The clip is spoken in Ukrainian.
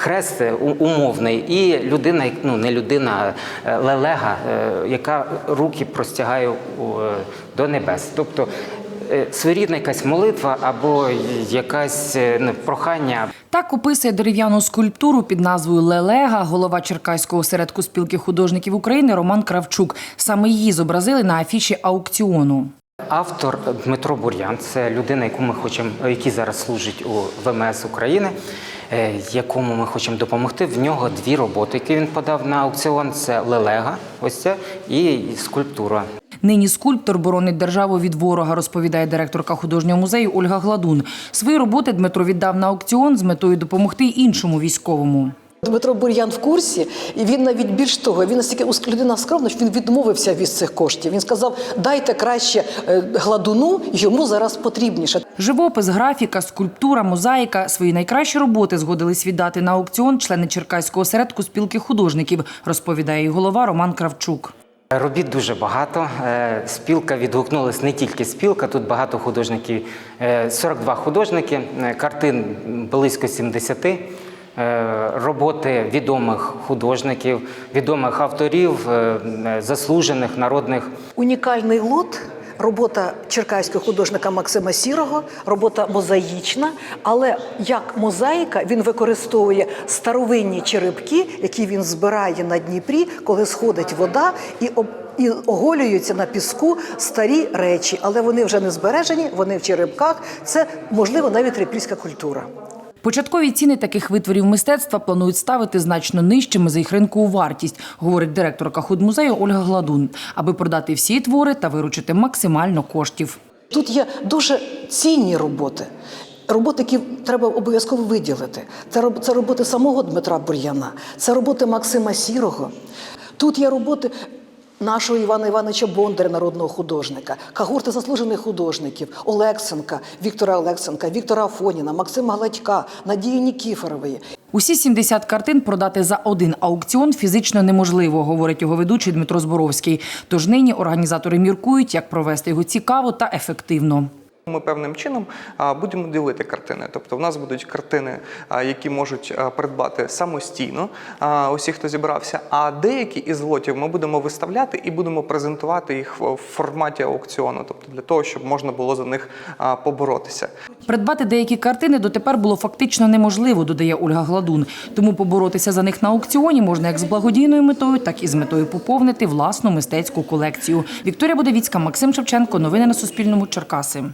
хрест е, умовний, і людина, ну не людина, а е, лелега, е, яка руки простягає до небес. Тобто своєрідна якась молитва або якась ну, прохання Так описує дерев'яну скульптуру під назвою Лелега, голова Черкаського осередку спілки художників України Роман Кравчук. Саме її зобразили на афіші аукціону. Автор Дмитро Бур'ян це людина, яку ми хочемо, який зараз служить у ВМС України, якому ми хочемо допомогти. В нього дві роботи, які він подав на аукціон: це лелега, ось це і скульптура. Нині скульптор боронить державу від ворога, розповідає директорка художнього музею Ольга Гладун. Свої роботи Дмитро віддав на аукціон з метою допомогти іншому військовому. Дмитро Бур'ян в курсі, і він навіть більш того, він настільки людина скромна, що він відмовився від цих коштів. Він сказав: дайте краще е, гладуну, йому зараз потрібніше. Живопис, графіка, скульптура, мозаїка свої найкращі роботи згодились віддати на аукціон члени Черкаського осередку спілки художників, розповідає її голова Роман Кравчук. Робіт дуже багато. Е, Спілка відгукнулась не тільки спілка, тут багато художників, е, 42 художники, е, картин близько 70, е, роботи відомих художників, відомих авторів, е, е, заслужених народних Унікальний лот. Робота черкаського художника Максима Сірого, робота мозаїчна, але як мозаїка він використовує старовинні черепки, які він збирає на Дніпрі, коли сходить вода, і і оголюються на піску старі речі, але вони вже не збережені, вони в черепках. Це можливо навіть трипільська культура. Початкові ціни таких витворів мистецтва планують ставити значно нижчими за їх ринкову вартість, говорить директорка худмузею Ольга Гладун, аби продати всі твори та виручити максимально коштів. Тут є дуже цінні роботи. Роботи, які треба обов'язково виділити. Це, це роботи самого Дмитра Бур'яна, це роботи Максима Сірого. Тут є роботи нашого Івана Івановича Бондаря, народного художника, кагорти заслужених художників Олексенка, Віктора Олексенка, Віктора Афоніна, Максима Гладька, Надії Нікіфорової. Усі 70 картин продати за один аукціон фізично неможливо, говорить його ведучий Дмитро Зборовський. Тож нині організатори міркують, як провести його цікаво та ефективно. Ми певним чином будемо ділити картини. Тобто, в нас будуть картини, які можуть придбати самостійно усі, хто зібрався. А деякі із лотів ми будемо виставляти і будемо презентувати їх в форматі аукціону, тобто для того, щоб можна було за них поборотися. Придбати деякі картини дотепер було фактично неможливо, додає Ольга Гладун. Тому поборотися за них на аукціоні можна як з благодійною метою, так і з метою поповнити власну мистецьку колекцію. Вікторія Будовіцька, Максим Шевченко. Новини на Суспільному. Черкаси.